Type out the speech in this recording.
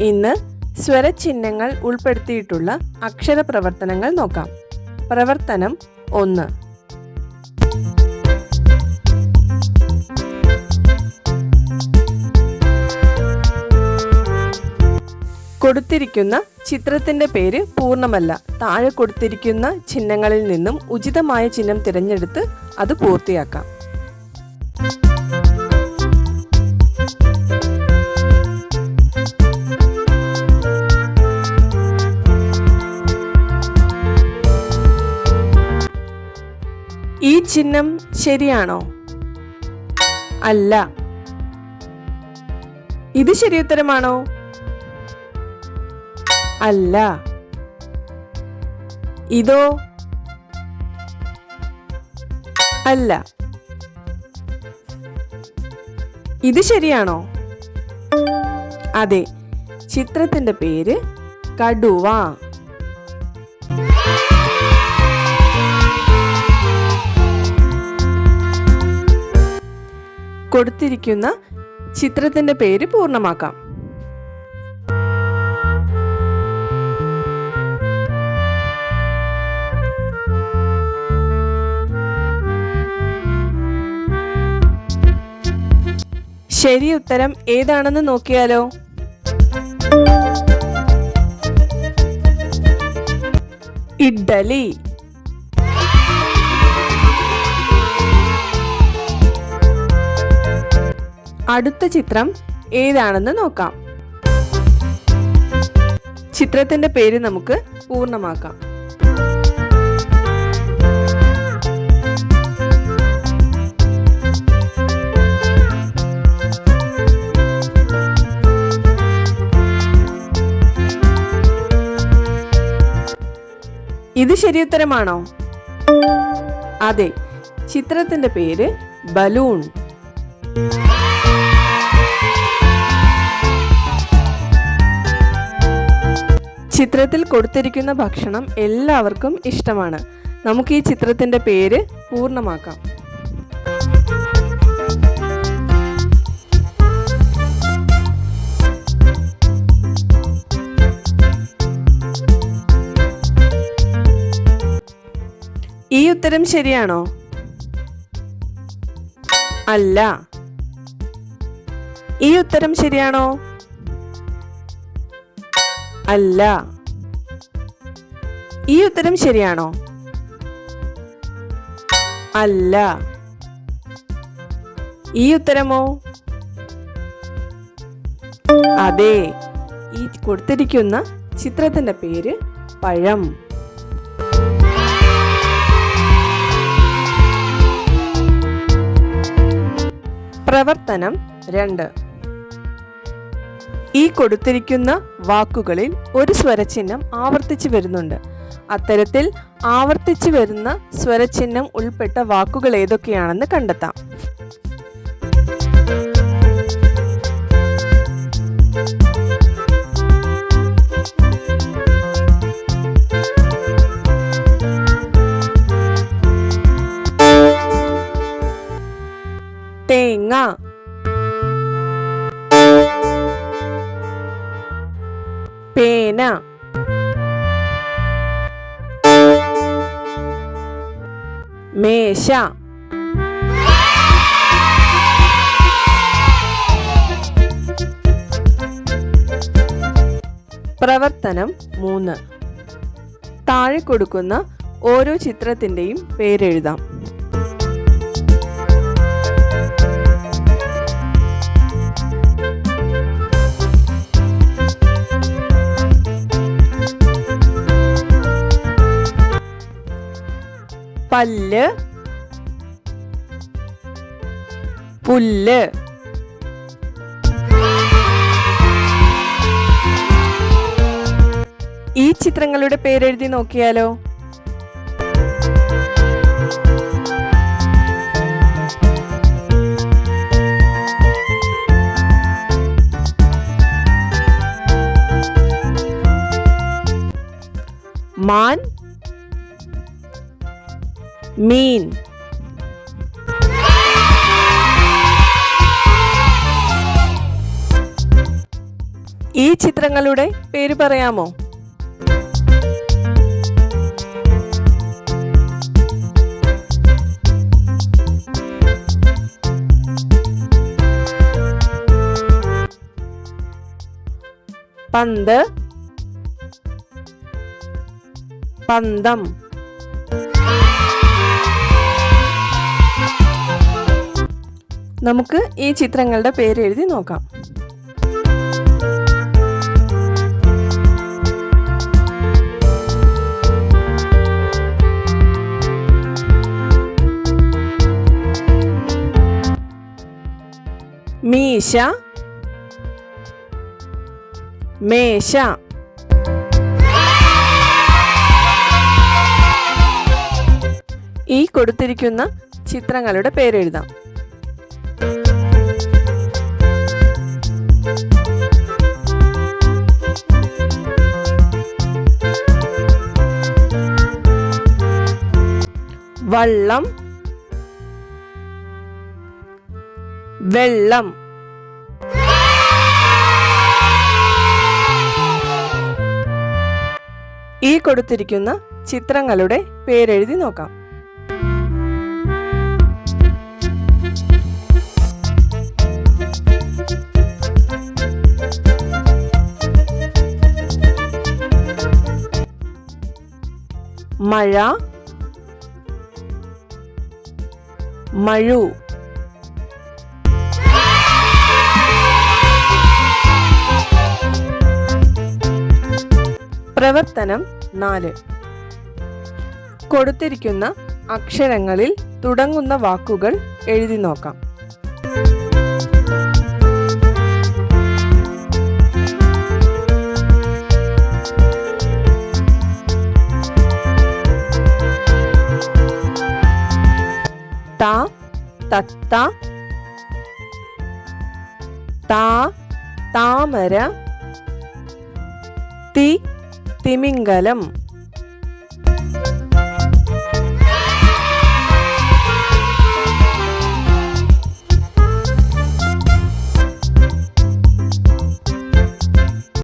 ഇന്ന് സ്വരചിഹ്നങ്ങൾ ഉൾപ്പെടുത്തിയിട്ടുള്ള അക്ഷര പ്രവർത്തനങ്ങൾ നോക്കാം. പ്രവർത്തനം ഒന്ന്. കൊടുത്തിരിക്കുന്ന ചിത്രത്തിന്റെ പേര് പൂർണമല്ല. താഴെ കൊടുത്തിരിക്കുന്ന ചിഹ്നങ്ങളിൽ നിന്നും ഉചിതമായ ചിഹ്നം തിരഞ്ഞെടുത്ത് അത് പൂർത്തിയാക്കാം. ഈ ചിഹ്നം ശരിയാണോ? അല്ല. ഇത് ശരിയുത്തരമാണോ? അല്ല. ഇതോ? അല്ല. ഇത് ശരിയാണോ? അതെ. ചിത്രത്തിന്റെ പേര് കടുവ. കൊടുത്തിരിക്കുന്ന ചിത്രത്തിന്റെ പേര് പൂർണമാക്കാം. ശരി ഉത്തരം ഏതാണെന്ന് നോക്കിയാലോ? ഇഡ്ഡലി. അടുത്ത ചിത്രം ഏതാണെന്ന് നോക്കാം. ചിത്രത്തിന്റെ പേര് നമുക്ക് പൂർണമാക്കാം. ഇത് ശരിയുത്തരമാണോ? അതെ ചിത്രത്തിന്റെ പേര് ബലൂൺ. ചിത്രത്തിൽ കൊടുത്തിരിക്കുന്ന ഭക്ഷണം എല്ലാവർക്കും ഇഷ്ടമാണ്. നമുക്ക് ഈ ചിത്രത്തിന്റെ പേര് പൂർണമാക്കാം. ഈ ഉത്തരം ശരിയാണോ? അല്ല. ഈ ഉത്തരം ശരിയാണോ? അല്ല. ഈ ഉത്തരം ശരിയാണോ? അല്ല. ഈ ഉത്തരമോ? അതെ. ഈ കൊടുത്തിരിക്കുന്ന ചിത്രത്തിന്റെ പേര് പഴം. പ്രവർത്തനം രണ്ട്. ഈ കൊടുത്തിരിക്കുന്ന വാക്കുകളിൽ ഒരു സ്വരചിഹ്നം ആവർത്തിച്ചു വരുന്നുണ്ട്. അത്തരത്തിൽ ആവർത്തിച്ചു വരുന്ന സ്വരചിഹ്നം ഉൾപ്പെട്ട വാക്കുകൾ ഏതൊക്കെയാണെന്ന് കണ്ടെത്താം. പേന. മേശ. പ്രവർത്തനം മൂന്ന്. താഴെ കൊടുക്കുന്ന ഓരോ ചിത്രത്തിന്റെയും പേരെഴുതാം. പല്ല്. പുല്ല്. ഈ ചിത്രങ്ങളുടെ പേരെഴുതി നോക്കിയാലോ? മാൻ മീൻ. ഈ ചിത്രങ്ങളുടെ പേര് പറയാമോ? പന്ത്. പന്തം. നമുക്ക് ഈ ചിത്രങ്ങളുടെ പേര് എഴുതി നോക്കാം. മീശ. മേശ. ഈ കൊടുത്തിരിക്കുന്ന ചിത്രങ്ങളുടെ പേരെഴുതാം വള്ളം വെള്ളം. ഈ കൊടുത്തിരിക്കുന്ന ചിത്രങ്ങളുടെ പേരെഴുതി നോക്കാം. മഴ മഴു. പ്രവർത്തനം നാല്. കൊടുത്തിരിക്കുന്ന അക്ഷരങ്ങളിൽ തുടങ്ങുന്ന വാക്കുകൾ എഴുതി നോക്കാം. തത്ത താ താമര തി തിമിംഗലം.